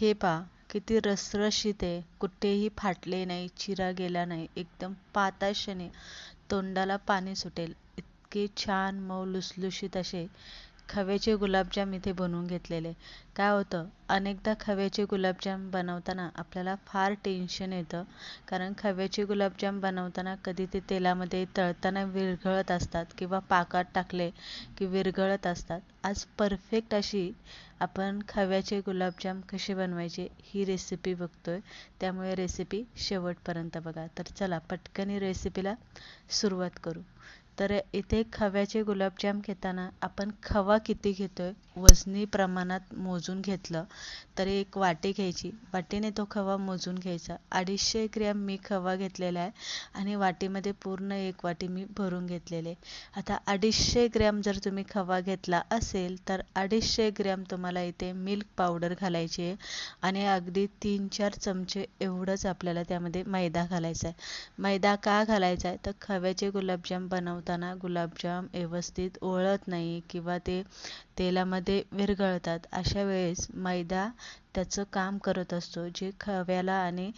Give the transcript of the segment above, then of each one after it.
हे पहा किती रसरशीत आहे. कुठेही फाटले नाही चिरा गेला नाही. एकदम पाताशने तोंडाला पाणी सुटेल. इतके छान मऊ लुसलुशीत असे खव्याचे गुलाबजाम इथे बनवून घेतलेले. काय होतं? अनेकदा खव्याचे गुलाबजाम बनवताना आपल्याला फार टेन्शन येतं. कारण खव्याचे गुलाबजाम बनवताना कधी ते तेलामध्ये तळताना विरघळत असतात किंवा पाकात टाकले की विरघळत असतात. आज परफेक्ट अशी आपण खव्याचे गुलाबजाम कसे बनवायचे ही रेसिपी बघतोय. त्यामुळे रेसिपी शेवटपर्यंत बघा. तर चला पटकन रेसिपीला सुरुवात करू. तर इथे खव्याचे गुलाबजाम घेताना आपण खवा किती घेतो आहे वजनी प्रमाणात मोजून घेतलं. तर एक वाटी घ्यायची. वाटीने तो खवा मोजून घ्यायचा. अडीचशे ग्रॅम मी खवा घेतलेला आहे आणि वाटीमध्ये पूर्ण एक वाटी मी भरून घेतलेले. आता अडीचशे ग्रॅम जर तुम्ही खवा घेतला असेल तर अडीचशे ग्रॅम तुम्हाला इथे मिल्क पावडर घालायची आहे आणि अगदी तीन चार चमचे एवढंच आपल्याला त्यामध्ये मैदा घालायचा आहे. मैदा का घालायचा आहे? तर खव्याचे गुलाबजाम बनवताना गुलाबजाम व्यवस्थित ओळत नाही किंवा ते तेलामध्ये विरघळतात. अशा वेळेस मैदा त्याचं काम करत असतो जे खव्याला आणि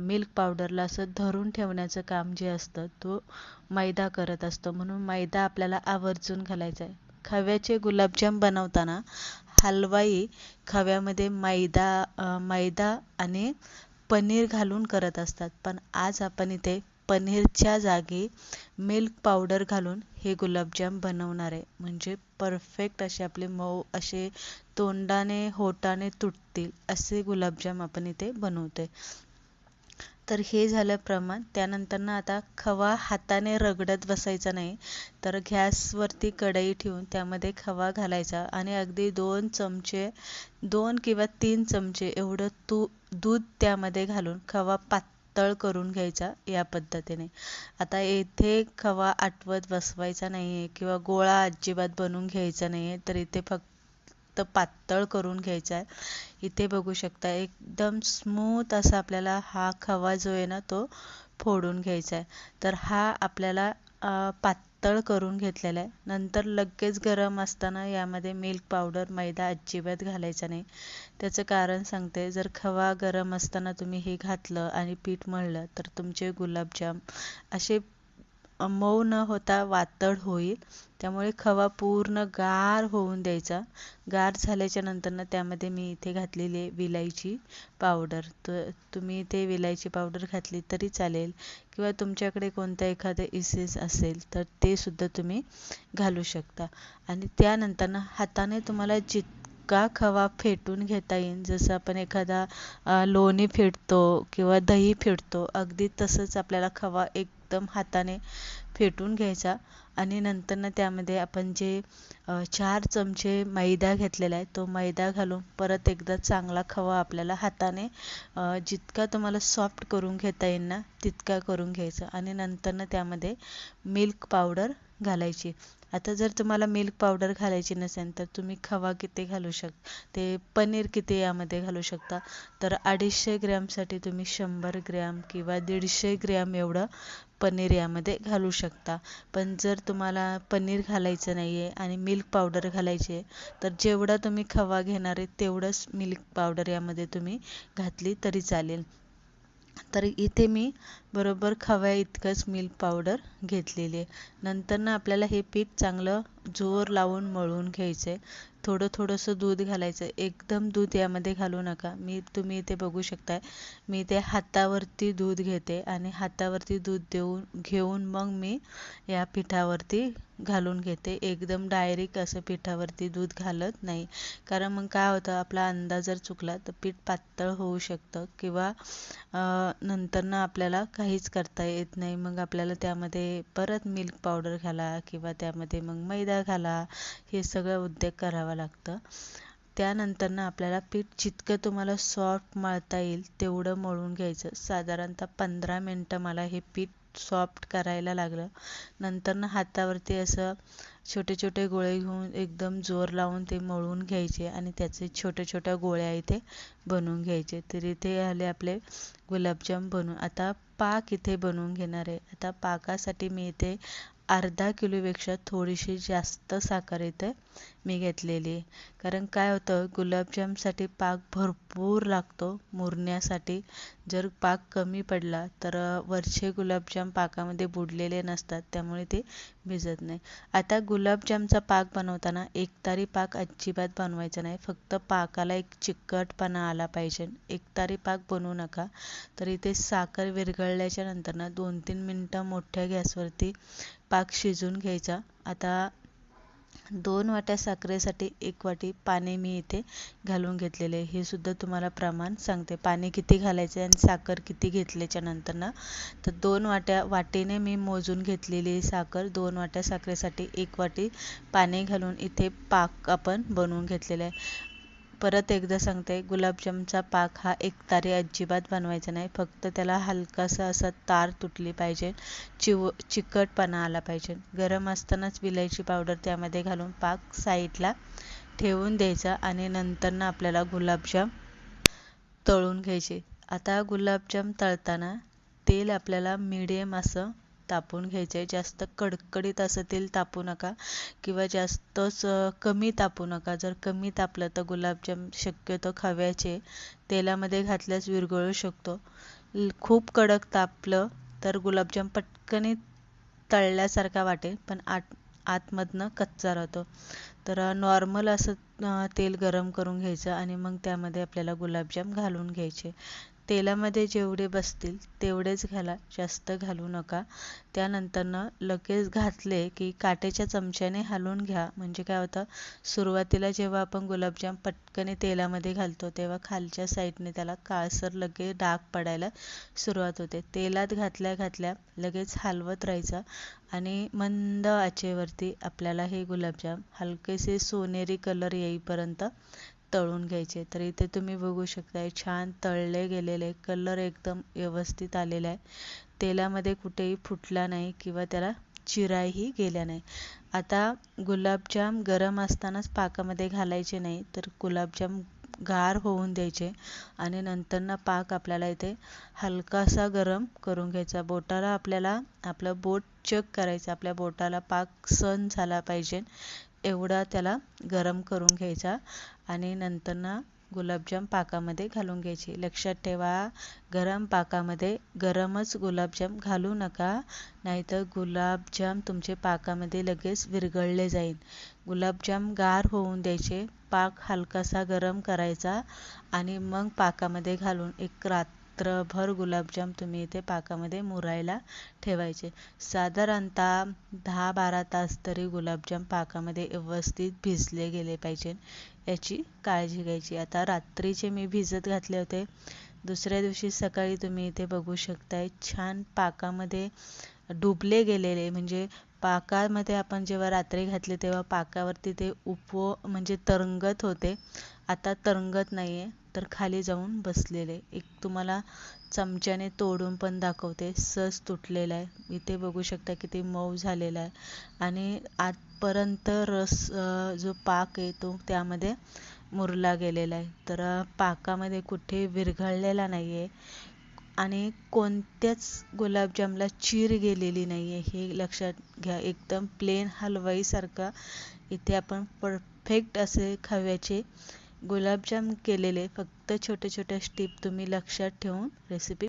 मिल्क पावडरला असं धरून ठेवण्याचं काम जे असतं तो मैदा करत असतो. म्हणून मैदा आपल्याला आवर्जून घालायचा आहे. खव्याचे गुलाबजाम बनवताना हलवाई खव्यामध्ये मैदा मैदा आणि पनीर घालून करत असतात. पण आज आपण इथे पनीरच्या जागी मिल्क पावडर घालून हे गुलाबजाम बनवणार आहे. म्हणजे परफेक्ट असे आपले मऊ असे तोंडाने होटाने तुटतील असे गुलाबजाम आपण इथे बनवतोय. तर हे झालं प्रमाण. त्यानंतर ना आता खवा हाताने रगडत बसायचा नाही तर गॅसवरती कढई ठेवून त्यामध्ये खवा घालायचा आणि अगदी दोन चमचे दोन किंवा तीन चमचे एवढं तू दूध त्यामध्ये घालून खवा पात पातळ करून घ्यायचा या पद्धतीने. आता येथे खवा आटवत बसवायचा नाही आहे किंवा गोळा अजिबात बनवून घ्यायचा नाही आहे तर इथे फक्त पातळ करून घ्यायचा आहे. इथे बघू शकता एकदम स्मूथ असा आपल्याला हा खवा जो आहे ना तो फोडून घ्यायचा आहे. तर हा आपल्याला पातळ करून घेतलेलं आहे. नंतर लगेच गरम असताना यामध्ये मिल्क पावडर मैदा अजिबात घालायचा नाही. त्याचं कारण सांगते जर खवा गरम असताना तुम्ही हे घातलं आणि पीठ मळलं तर तुमचे गुलाबजाम असे मऊ न होता वातळ होईल. त्यामुळे खवा पूर्ण गार होऊन द्यायचा. गार झाल्याच्यानंतर त्यामध्ये मी इथे घातलेली विलायची पावडर तर तुम्ही इथे विलायची पावडर घातली तरी चालेल. किंवा तुमच्याकडे कोणतं एखादं इसेस असेल तर ते सुद्धा तुम्ही घालू शकता. आणि त्यानंतर हाताने तुम्हाला का खवा फेटून घेता येईल जसं आपण एखादा लोणी फेटतो किंवा दही फेटतो अगदी तसंच आपल्याला खवा एकदम हाताने फेटून घ्यायचा. आणि नंतर ना त्यामध्ये आपण जे चार चमचे मैदा घेतलेला आहे तो मैदा घालून परत एकदा चांगला खवा आपल्याला हाताने जितका तुम्हाला सॉफ्ट करून घेता येईल ना तितका करून घ्यायचा. आणि नंतर ना त्यामध्ये मिल्क पावडर घालायची. आता जर तुम्हाला मिल्क पावडर घालायची नसेल तर तुम्ही खवा किती घालू शक ते पनीर किती यामध्ये घालू शकता? तर अडीचशे ग्रॅमसाठी तुम्ही शंभर ग्रॅम किंवा दीडशे ग्रॅम एवढं पनीर यामध्ये घालू शकता. पण जर तुम्हाला पनीर घालायचं नाही आहे आणि मिल्क पावडर घालायची आहे तर जेवढा तुम्ही खवा घेणार आहे तेवढंच मिल्क पावडर यामध्ये तुम्ही घातली तरी चालेल. तर इथे मी बरोबर खव्या इतकंच मिल्क पावडर घेतलेली आहे. नंतर ना आपल्याला हे पीठ चांगलं जोर लावून मळून घ्यायचं आहे थोडं थोडंसं दूध घालायचं. एकदम दूध यामध्ये घालू नका. मी तुम्ही इथे बघू शकताय. मी ते हातावरती दूध घेते आणि हातावरती दूध देऊन घेऊन मग मी या पिठावरती घालून घेते. एकदम डायरेक्ट असं पिठावरती दूध घालत नाही. कारण मग काय होतं आपला अंदाज जर चुकला तर पीठ पातळ होऊ शकतं किंवा नंतर ना आपल्याला काहीच करता येत नाही. मग आपल्याला त्यामध्ये परत मिल्क पावडर घाला किंवा त्यामध्ये मग मैदा घाला हे सगळं उद्योग करावा लागतं. त्यानंतर ना आपल्याला पीठ जितकं तुम्हाला सॉफ्ट मळता येईल तेवढं मळून घ्यायचं. साधारणतः पंधरा मिनटं मला हे पीठ सॉफ्ट करायला लागलं. नंतर ना हातावरती असं छोटे छोटे गोळे घेऊन एकदम जोर लावून ते मळून घ्यायचे आणि त्याचे छोट्या छोट्या गोळ्या इथे बनवून घ्यायचे. तर इथे आले आपले गुलाबजाम बनवून. आता पाक इथे बनवून घेणार आहे. आता पाकासाठी मी इथे अर्धा किलोपेक्षा थोडीशी जास्त साखर इथे मी घेतलेली आहे. कारण काय होतं गुलाबजामसाठी पाक भरपूर लागतो मुरण्यासाठी. जर पाक कमी पडला तर वरचे गुलाबजाम पाकामध्ये बुडलेले नसतात त्यामुळे ते भिजत नाही. आता गुलाबजामचा पाक बनवताना एकतारी पाक अजिबात बनवायचा नाही फक्त पाकाला एक चिकटपणा आला पाहिजे. एकतारी पाक बनवू नका तर इथे साखर विरघळल्याच्या नंतर ना दोन तीन मिनटं मोठ्या गॅसवरती पाक शिजून घ्यायचा. आता दोन वाट्या साखरेसाठी एक वाटी पाणी मी इथे घालून घेतलेले हे सुद्धा तुम्हाला प्रमाण सांगते. पाणी किती घालायचे आणि साखर किती घेतल्याच्या नंतर ना तर दोन वाट्या वाटीने मी मोजून घेतलेली साखर दोन वाट्या साखरेसाठी एक वाटी पाणी घालून इथे पाक आपण बनवून घेतलेला आहे. परत एकदा सांगते गुलाबजामचा पाक हा एक तारी अजिबात बनवायचा नाही. फक्त त्याला हलकासा असा तार तुटली पाहिजे चिव चिकटपणा आला पाहिजे. गरम असतानाच विलायची पावडर त्यामध्ये घालून पाक साईडला ठेवून द्यायचा आणि नंतर आपल्याला गुलाबजाम तळून घ्यायचे. आता गुलाबजाम तळताना तेल आपल्याला मिडियम असं तापून घ्यायचं. आहे जास्त कडकडीत असं तेल तापू नका किंवा जास्तच कमी तापू नका. जर कमी तापलं तर गुलाबजाम शक्यतो खव्याचे तेलामध्ये घातल्यास विरघळू शकतो. खूप कडक तापलं तर गुलाबजाम पटकन तळल्यासारखा वाटेल पण आत आतमधनं कच्चा राहतो. तर नॉर्मल असं तेल गरम करून घ्यायचं आणि मग त्यामध्ये आपल्याला गुलाबजाम घालून घ्यायचे. तेलामध्ये जेवढे बसतील तेवढेच घाला जास्त घालू नका. त्यानंतरनं लगेच घातले की काटेच्या चमच्याने हलवून घ्या. म्हणजे काय होतं सुरुवातीला जेव्हा आपण गुलाबजाम पटकने तेलामध्ये घालतो तेव्हा खालच्या साईडने त्याला काळसर लगेच डाग पडायला सुरुवात होते. तेलात घातल्या घातल्या लगेच हलवत राहायचं आणि मंद आचेवरती आपल्याला हे गुलाबजाम हलकेसे सोनेरी कलर येईपर्यंत तळून घ्यायचे. तर इथे तुम्ही बघू शकताय छान तळले गेलेले कलर एकदम व्यवस्थित आलेला आहे. तेलामध्ये कुठेही फुटला नाही किंवा त्याला चिराही गेल्या नाही. आता गुलाबजाम गरम असतानाच पाकामध्ये घालायचे नाही तर गुलाबजाम गार होऊन द्यायचे आणि नंतर पाक आपल्याला इथे हलकासा गरम करून घ्यायचा. बोटाला आपल्याला आपलं बोट चेक करायचं. आपल्या बोटाला पाक सण झाला पाहिजे. एवढा त्याला गरम करून घ्यायचा आणि नंतर ना गुलाबजाम पाकामध्ये घालून घ्यायचे. लक्षात ठेवा गरम पाकामध्ये गरमच गुलाबजाम घालू नका नाहीतर गुलाबजाम तुमचे पाकामध्ये लगेच विरघळले जाईल. गुलाबजाम गार होऊन द्यायचे पाक हलकासा गरम करायचा आणि मग पाकामध्ये घालून एक रात रात्रभर गुलाबजाम तुम्ही इथे पाकामध्ये मुरायला ठेवायचे. साधारणतः दहा बारा तास तरी गुलाबजाम पाकामध्ये व्यवस्थित भिजले गेले पाहिजे याची काळजी घ्यायची. आता रात्रीचे मी भिजत घातले होते. दुसऱ्या दिवशी सकाळी तुम्ही इथे बघू शकताय छान पाकामध्ये डुबले गेलेले म्हणजे पाकामध्ये आपण जेव्हा रात्री घातले तेव्हा पाकावरती ते उप म्हणजे तरंगत होते. आता तरंगत नाही आहे तर खाली जाऊन बसलेले. एक तुम्हाला चमच्याने तोडून पण दाखवते. सस तुटलेला आहे. इथे बघू शकता किती मऊ झालेला आहे. आणि आतपर्यंत रस जो पाक आहे तो त्यामध्ये मुरला गेलेला आहे. तर पाकामध्ये कुठे विरघळलेला नाही आहे आणि कोणत्याच गुलाबजामला चीर गेलेली नाही आहे हे लक्षात घ्या. एकदम प्लेन हलवाईसारखा. इथे आपण परफेक्ट असे खव्याचे गुलाबजाम केलेले फक्त छोटे छोटे स्टीप तुम्ही लक्षात ठेवून रेसिपी